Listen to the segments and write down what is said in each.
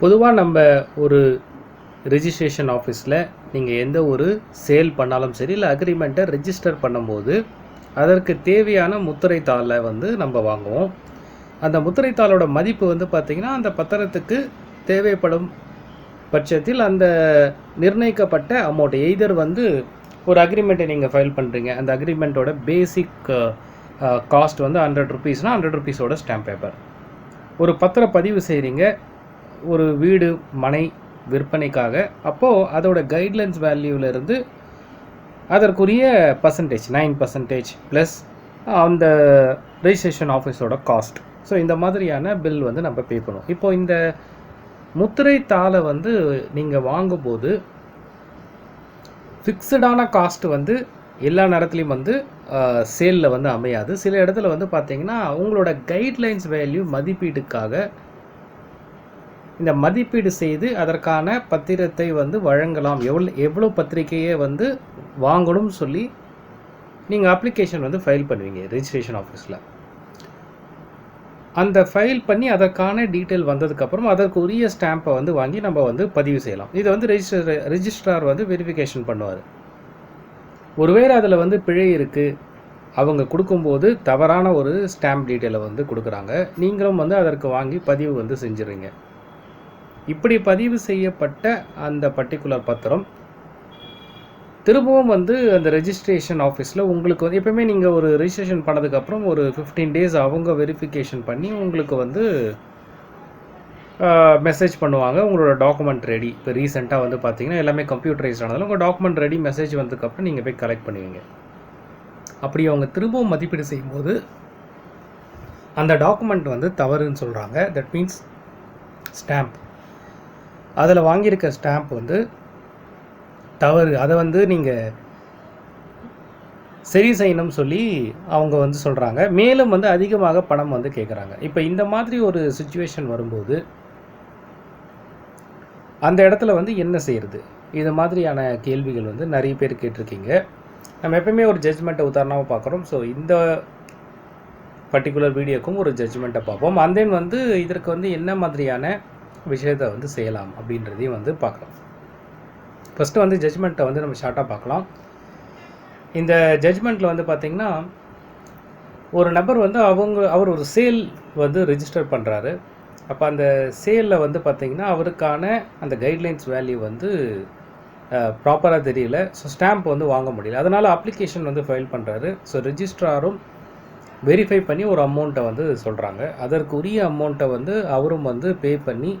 பொதுவாக நம்ம ஒரு ரிஜிஸ்ட்ரேஷன் ஆஃபீஸில் நீங்கள் எந்த ஒரு சேல் பண்ணாலும் சரி இல்லை அக்ரிமெண்ட்டை ரிஜிஸ்டர் பண்ணும்போது அதற்கு தேவையான முத்திரை தாளை வந்து நம்ம வாங்குவோம். அந்த முத்திரை தாளோட மதிப்பு வந்து பார்த்திங்கன்னா அந்த பத்திரத்துக்கு தேவைப்படும் பட்சத்தில் அந்த நிர்ணயிக்கப்பட்ட அமௌண்ட் எய்தர் வந்து ஒரு அக்ரிமெண்ட்டை நீங்கள் ஃபைல் பண்ணுறீங்க அந்த அக்ரிமெண்ட்டோட பேசிக் காஸ்ட் வந்து ஹண்ட்ரட் ருபீஸ்னால் ஹண்ட்ரட் ருபீஸோட ஸ்டாம்ப் பேப்பர் ஒரு பத்திர பதிவு செய்கிறீங்க ஒரு வீடு மனை விற்பனைக்காக. அப்போது அதோட கைட்லைன்ஸ் வேல்யூவிலேருந்து அதற்குரிய பர்சன்டேஜ் நைன் பர்சன்டேஜ் ப்ளஸ் அந்த ரெஜிஸ்ட்ரேஷன் ஆஃபீஸோட காஸ்ட் ஸோ இந்த மாதிரியான பில் வந்து நம்ம பே பண்ணுவோம். இப்போது இந்த முத்திரை தாளை வந்து நீங்கள் வாங்கும்போது ஃபிக்ஸடான காஸ்ட் வந்து எல்லா நேரத்துலையும் வந்து சேலில் வந்து அமையாது. சில இடத்துல வந்து பார்த்தீங்கன்னா உங்களோட கைட்லைன்ஸ் வேல்யூ மதிப்பீட்டுக்காக இந்த மதிப்பீடு செய்து அதற்கான பத்திரத்தை வந்து வழங்கலாம். எவ்வளோ எவ்வளோ பத்திரிக்கையை வந்து வாங்கணும்னு சொல்லி நீங்கள் அப்ளிகேஷன் வந்து ஃபைல் பண்ணுவீங்க ரிஜிஸ்ட்ரேஷன் ஆஃபீஸில் அந்த ஃபைல் பண்ணி அதற்கான டீட்டெயில் வந்ததுக்கப்புறம் அதற்கு உரிய ஸ்டாம்பை வந்து வாங்கி நம்ம வந்து பதிவு செய்யலாம். இதை வந்து ரெஜிஸ்டர் ரெஜிஸ்ட்ரார் வந்து வெரிஃபிகேஷன் பண்ணுவார். ஒருவேளை அதில் வந்து பிழை இருக்குது அவங்க கொடுக்கும்போது தவறான ஒரு ஸ்டாம்ப் டீட்டெயிலை வந்து கொடுக்குறாங்க. நீங்களும் வந்து அதற்கு வாங்கி பதிவு வந்து செஞ்சுருங்க இப்படி பதிவு செய்யப்பட்ட அந்த பர்டிகுலர் பத்திரம் திரும்பவும் வந்து அந்த ரெஜிஸ்ட்ரேஷன் ஆஃபீஸில் உங்களுக்கு வந்து எப்பவுமே நீங்கள் ஒரு ரெஜிஸ்ட்ரேஷன் பண்ணதுக்கப்புறம் ஒரு ஃபிஃப்டீன் டேஸ் அவங்க வெரிஃபிகேஷன் பண்ணி உங்களுக்கு வந்து மெசேஜ் பண்ணுவாங்க. உங்களோட டாக்குமெண்ட் ரெடி இப்போ ரீசெண்டாக வந்து பார்த்தீங்கன்னா எல்லாமே கம்ப்யூட்டரைஸ் ஆனதால் உங்கள் டாக்குமெண்ட் ரெடி மெசேஜ் வந்ததுக்கப்புறம் நீங்கள் போய் கலெக்ட் பண்ணுவீங்க. அப்படி அவங்க திரும்பவும் மதிப்பீடு செய்யும்போது அந்த டாக்குமெண்ட் வந்து தவறுன்னு சொல்கிறாங்க தட் மீன்ஸ் ஸ்டாம்ப் அதில் வாங்கியிருக்க ஸ்டாம்ப் வந்து தவறு. அதை வந்து நீங்கள் சரி செய்யணும்னு சொல்லி அவங்க வந்து சொல்கிறாங்க மேலும் வந்து அதிகமாக பணம் வந்து கேட்குறாங்க இப்போ இந்த மாதிரி ஒரு சுச்சுவேஷன் வரும்போது அந்த இடத்துல வந்து என்ன செய்கிறது இது மாதிரியான கேள்விகள் வந்து நிறைய பேர் கேட்டிருக்கீங்க. நம்ம எப்பயுமே ஒரு ஜட்ஜ்மெண்ட்டை உதாரணமாக பார்க்குறோம். ஸோ இந்த பர்டிகுலர் வீடியோக்கும் ஒரு ஜட்ஜ்மெண்ட்டை பார்ப்போம். அண்ட் தென் வந்து இதற்கு வந்து என்ன மாதிரியான விஷயத்தை வந்து செய்யலாம் அப்படின்றதையும் வந்து பார்க்கலாம் ஃபஸ்ட்டு வந்து ஜட்ஜ்மெண்ட்டை வந்து நம்ம ஷார்ட்டாக பார்க்கலாம். இந்த ஜட்ஜ்மெண்ட்டில் வந்து பார்த்திங்கன்னா ஒரு நபர் வந்து அவங்க அவர் ஒரு சேல் வந்து ரிஜிஸ்டர் பண்ணுறாரு அப்போ அந்த சேலில் வந்து பார்த்திங்கன்னா அவருக்கான அந்த கைட்லைன்ஸ் வேல்யூ வந்து ப்ராப்பராக தெரியல. ஸோ ஸ்டாம்ப் வந்து வாங்க முடியல. அதனால் அப்ளிகேஷன் வந்து ஃபைல் பண்ணுறாரு ஸோ ரிஜிஸ்ட்ராரும் வெரிஃபை பண்ணி ஒரு அமௌண்ட்டை வந்து சொல்கிறாங்க அதற்கு உரிய அமௌண்ட்டை வந்து அவரும் வந்து பே பண்ணி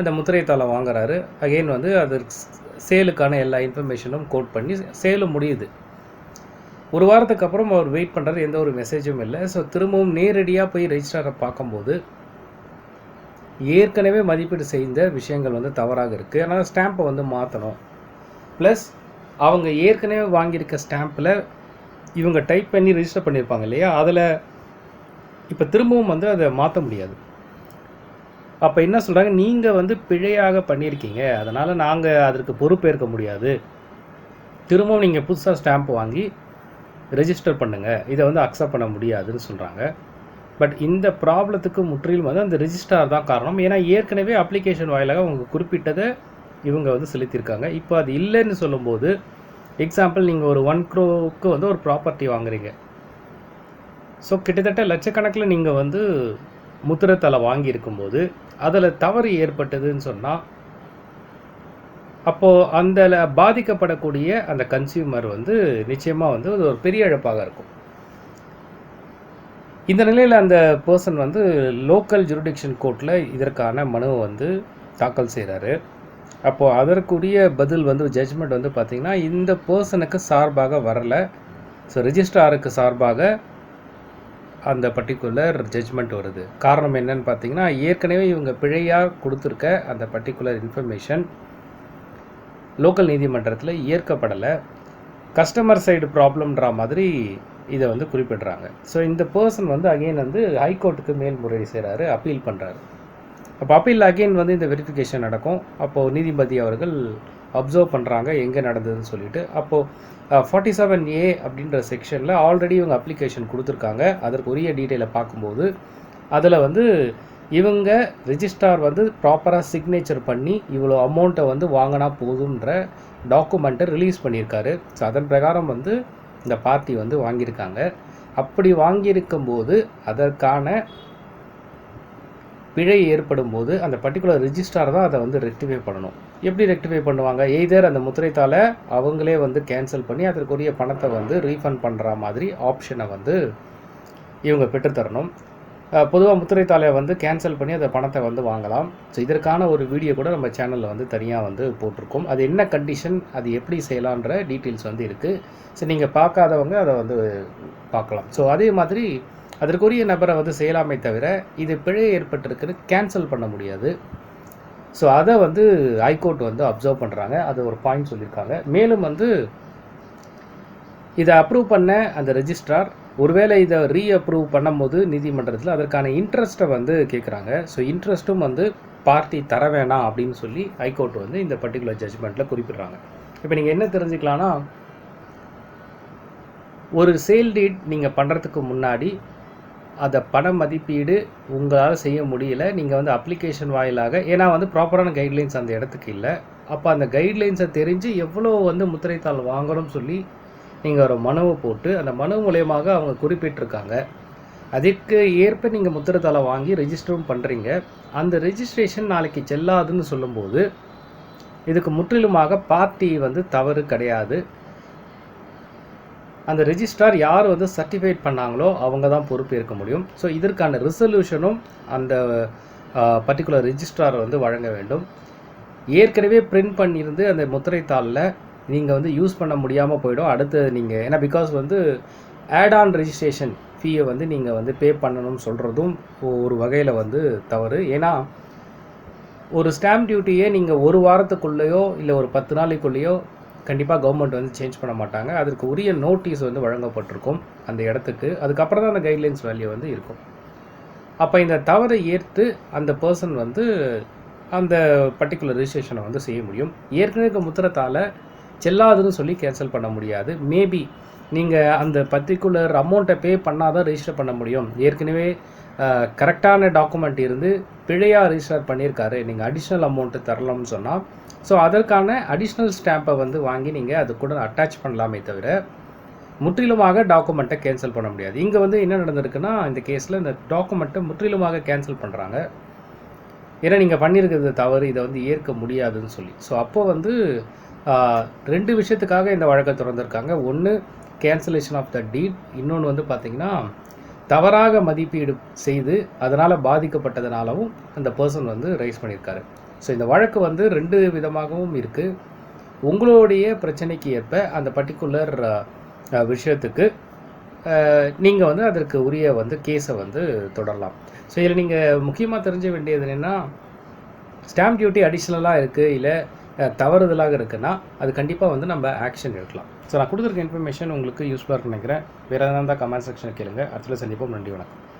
அந்த முத்திரைத்தாளை வாங்குறாரு. அகெயின் வந்து அது சேலுக்கான எல்லா இன்ஃபர்மேஷனும் கோட் பண்ணி சேலும் முடியுது. ஒரு வாரத்துக்கு அப்புறம் அவர் வெயிட் பண்ணுறது எந்த ஒரு மெசேஜும் இல்லை. ஸோ திரும்பவும் நேரடியாக போய் ரெஜிஸ்ட்ராரை பார்க்கும்போது ஏற்கனவே மதிப்பீடு செய்த விஷயங்கள் வந்து தவறாக இருக்குது அதனால் ஸ்டாம்பை வந்து மாற்றணும் ப்ளஸ் அவங்க ஏற்கனவே வாங்கியிருக்க ஸ்டாம்பில் இவங்க டைப் பண்ணி ரிஜிஸ்டர் பண்ணியிருப்பாங்க இல்லையா? அதில் இப்போ திரும்பவும் வந்து அதை மாற்ற முடியாது. அப்போ என்ன சொல்கிறாங்க நீங்கள் வந்து பிழையாக பண்ணியிருக்கீங்க. அதனால் நாங்கள் அதற்கு பொறுப்பேற்க முடியாது. திரும்பவும் நீங்கள் புதுசாக ஸ்டாம்ப் வாங்கி ரெஜிஸ்டர் பண்ணுங்கள் இதை வந்து அக்செப்ட் பண்ண முடியாதுன்னு சொல்கிறாங்க பட் இந்த ப்ராப்ளத்துக்கு முற்றிலும் வந்து அந்த ரிஜிஸ்டார் தான் காரணம். ஏன்னா ஏற்கனவே அப்ளிகேஷன் வாயிலாக அவங்க குறிப்பிட்டதை இவங்க வந்து செலுத்தியிருக்காங்க. இப்போ அது இல்லைன்னு சொல்லும்போது எக்ஸாம்பிள் நீங்கள் ஒரு ஒன் க்ரோவுக்கு வந்து ஒரு ப்ராப்பர்ட்டி வாங்குறீங்க. ஸோ கிட்டத்தட்ட லட்சக்கணக்கில் நீங்கள் வந்து முத்திரத்தலை வாங்கியிருக்கும்போது அதில் தவறு ஏற்பட்டதுன்னு சொன்னால் அப்போது அந்த பாதிக்கப்படக்கூடிய அந்த கன்சியூமர் வந்து நிச்சயமாக வந்து அது ஒரு பெரிய இழப்பாக இருக்கும். இந்த நிலையில் அந்த பர்சன் வந்து லோக்கல் ஜுரிடிக்ஷன் கோர்ட்டில் இதற்கான மனுவை வந்து தாக்கல் செய்கிறாரு அப்போது அதற்குரிய பதில் வந்து ஜட்ஜ்மெண்ட் வந்து பார்த்திங்கன்னா இந்த பர்சனுக்கு சார்பாக வரலை. ஸோ ரிஜிஸ்ட்ராருக்கு சார்பாக அந்த பர்டிகுலர் ஜட்ஜ்மெண்ட் வருது. காரணம் என்னன்னு பார்த்தீங்கன்னா ஏற்கனவே இவங்க பிழையாக கொடுத்துருக்க அந்த பர்டிகுலர் இன்ஃபர்மேஷன் லோக்கல் நீதிமன்றத்தில் ஏற்கப்படலை. கஸ்டமர் சைடு ப்ராப்ளம்ன்ற மாதிரி இதை வந்து குறிப்பிடுறாங்க. ஸோ இந்த பர்சன் வந்து அகெயின் வந்து ஹைகோர்ட்டுக்கு மேல்முறையீடு செய்கிறாரு அப்பீல் பண்ணுறாரு அப்போ அப்பீல் அகெயின் வந்து இந்த வெரிஃபிகேஷன் நடக்கும். அப்போது நீதிபதி அவர்கள் அப்சர்வ் பண்ணுறாங்க எங்கே நடந்ததுன்னு சொல்லிட்டு. அப்போது ஃபார்ட்டி செவன் ஏ அப்படின்ற செக்ஷனில் ஆல்ரெடி இவங்க அப்ளிகேஷன் கொடுத்துருக்காங்க. அதற்கு உரிய டீட்டெயிலை பார்க்கும்போது அதில் வந்து இவங்க ரிஜிஸ்டார் வந்து ப்ராப்பராக சிக்னேச்சர் பண்ணி இவ்வளோ அமௌண்ட்டை வந்து வாங்கினா போதுன்ற டாக்குமெண்ட்டை ரிலீஸ் பண்ணியிருக்காரு. ஸோ அதன் பிரகாரம் வந்து இந்த பார்ட்டி வந்து வாங்கியிருக்காங்க. அப்படி வாங்கியிருக்கும் போது அதற்கான பிழை ஏற்படும் போது அந்த பர்டிகுலர் ரிஜிஸ்டார் தான் அதை வந்து ரெக்டிஃபை பண்ணணும். எப்படி ரெக்டிஃபை பண்ணுவாங்க? எய்தர் அந்த முத்திரைத்தாளை அவங்களே வந்து கேன்சல் பண்ணி அதற்குரிய பணத்தை வந்து ரீஃபண்ட் பண்ணுற மாதிரி ஆப்ஷனை வந்து இவங்க பெற்றுத்தரணும். பொதுவாக முத்திரைத்தாளை வந்து கேன்சல் பண்ணி அந்த பணத்தை வந்து வாங்கலாம். ஸோ இதற்கான ஒரு வீடியோ கூட நம்ம சேனலில் வந்து தனியாக வந்து போட்டிருக்கோம். அது என்ன கண்டிஷன் அது எப்படி செய்யலான்ற டீட்டெயில்ஸ் வந்து இருக்குது ஸோ நீங்கள் பார்க்காதவங்க அதை வந்து பார்க்கலாம். ஸோ அதே மாதிரி அதற்குரிய நபரை வந்து செய்யலாமே தவிர இது பிழை ஏற்பட்டிருக்குன்னு கேன்சல் பண்ண முடியாது. ஸோ அதை வந்து ஹைகோர்ட் வந்து அப்சர்வ் பண்ணுறாங்க அது ஒரு பாயிண்ட் சொல்லியிருக்காங்க. மேலும் வந்து இதை அப்ரூவ் பண்ண அந்த ரெஜிஸ்ட்ரார் ஒருவேளை இதை ரீ அப்ரூவ் பண்ணும்போது நீதிமன்றத்தில் அதற்கான இன்ட்ரெஸ்ட்டை வந்து கேட்குறாங்க. ஸோ இன்ட்ரெஸ்ட்டும் வந்து பார்ட்டி தர வேணாம் அப்படின்னு சொல்லி ஹைகோர்ட் வந்து இந்த பர்டிகுலர் ஜட்ஜ்மெண்ட்டில் குறிப்பிடுறாங்க. இப்போ நீங்கள் என்ன தெரிஞ்சுக்கலாம்னா ஒரு சேல் டீட் நீங்கள் பண்ணுறதுக்கு முன்னாடி அதை பண மதிப்பீடு உங்களால் செய்ய முடியல. நீங்கள் வந்து அப்ளிகேஷன் வாயிலாக ஏன்னா வந்து ப்ராப்பரான கைட்லைன்ஸ் அந்த இடத்துக்கு இல்லை. அப்போ அந்த கைட்லைன்ஸை தெரிஞ்சு எவ்வளோ வந்து முத்திரைத்தாள் வாங்கணும்னு சொல்லி நீங்கள் ஒரு மனுவை போட்டு அந்த மனு மூலயமாக அவங்க குறிப்பிட்டிருக்காங்க. அதற்கு ஏற்ப நீங்கள் முத்திரைத்தாளை வாங்கி ரெஜிஸ்டரும் பண்ணுறீங்க அந்த ரெஜிஸ்ட்ரேஷன் நாளைக்கு செல்லாதுன்னு சொல்லும்போது இதுக்கு முற்றிலுமாக பார்ட்டி வந்து தவறு கிடையாது. அந்த ரெஜிஸ்ட்ரார் யார் வந்து சர்டிஃபைட் பண்ணாங்களோ அவங்க தான் பொறுப்பேற்க முடியும். ஸோ இதற்கான ரிசல்யூஷனும் அந்த பர்டிகுலர் ரிஜிஸ்ட்ரார் வந்து வழங்க வேண்டும். ஏற்கனவே பிரிண்ட் பண்ணியிருந்து அந்த முத்திரைத்தாளில் நீங்கள் வந்து யூஸ் பண்ண முடியாமல் போயிடும். அடுத்து நீங்கள் ஏன்னா பிகாஸ் வந்து ஆட் ஆன் ரெஜிஸ்ட்ரேஷன் ஃபீயை வந்து நீங்கள் வந்து பே பண்ணணும்னு சொல்கிறதும் ஒரு வகையில் வந்து தவறு. ஏன்னா ஒரு ஸ்டாம்ப் டியூட்டியே நீங்கள் ஒரு வாரத்துக்குள்ளேயோ இல்லை ஒரு பத்து நாளைக்குள்ளேயோ கண்டிப்பாக கவர்மெண்ட் வந்து சேஞ்ச் பண்ண மாட்டாங்க. அதற்கு உரிய நோட்டீஸ் வந்து வழங்கப்பட்டிருக்கும் அந்த இடத்துக்கு. அதுக்கப்புறம் தான் அந்த கைட்லைன்ஸ் வேல்யூ வந்து இருக்கும். அப்போ இந்த தவறை ஏற்று அந்த பர்சன் வந்து அந்த பர்டிகுலர் ரிஜிஸ்ட்ரேஷனை வந்து செய்ய முடியும். ஏற்கனவே முத்திரத்தால் செல்லாதுன்னு சொல்லி கேன்சல் பண்ண முடியாது. மேபி நீங்கள் அந்த பர்டிகுலர் அமௌண்ட்டை பே பண்ணால் தான் ரிஜிஸ்டர் பண்ண முடியும். ஏற்கனவே கரெக்டான டாக்குமெண்ட் இருந்து பிழையாக ரெஜிஸ்டர் பண்ணியிருக்காரு. நீங்கள் அடிஷ்னல் அமௌண்ட்டு தரலாம்னு சொன்னால் ஸோ அதற்கான அடிஷ்னல் ஸ்டாம்பை வந்து வாங்கி நீங்கள் அது கூட அட்டாச் பண்ணலாமே தவிர முற்றிலுமாக டாக்குமெண்ட்டை கேன்சல் பண்ண முடியாது. இங்கே வந்து என்ன நடந்திருக்குன்னா இந்த கேஸில் இந்த டாக்குமெண்ட்டை முற்றிலுமாக கேன்சல் பண்ணுறாங்க ஏன்னா நீங்கள் பண்ணியிருக்கிறது தவறு இதை வந்து ஏற்க முடியாதுன்னு சொல்லி. ஸோ அப்போ வந்து ரெண்டு விஷயத்துக்காக இந்த வழக்கை திறந்திருக்காங்க. ஒன்று கேன்சலேஷன் ஆஃப் த டீட் இன்னொன்று வந்து பார்த்திங்கன்னா தவறாக மதிப்பீடு செய்து அதனால் பாதிக்கப்பட்டதுனாலவும் அந்த பர்சன் வந்து ரைஸ் பண்ணியிருக்காரு. ஸோ இந்த வழக்கு வந்து ரெண்டு விதமாகவும் இருக்குது உங்களுடைய பிரச்சனைக்கு ஏற்ப அந்த பர்டிகுலர் விஷயத்துக்கு நீங்கள் வந்து அதற்கு உரிய வந்து கேஸை வந்து தொடரலாம். ஸோ இதில் நீங்கள் முக்கியமாக தெரிஞ்ச வேண்டியது என்னென்னா ஸ்டாம்ப் டியூட்டி அடிஷ்னலாக இருக்குது இல்லை தவறுதலாக இருக்குன்னா அது கண்டிப்பாக வந்து நம்ம ஆக்ஷன் எடுக்கலாம். ஸோ நான் கொடுத்துருக்க இன்ஃபர்மேஷன் உங்களுக்கு யூஸ்ஃபுல்லாக இருக்குன்னு நினைக்கிறேன். வேறு எதாவது இருந்தால் கமெண்ட் செக்ஷனில் கேளுங்க. அடுத்த சந்திப்போம். நன்றி வணக்கம்.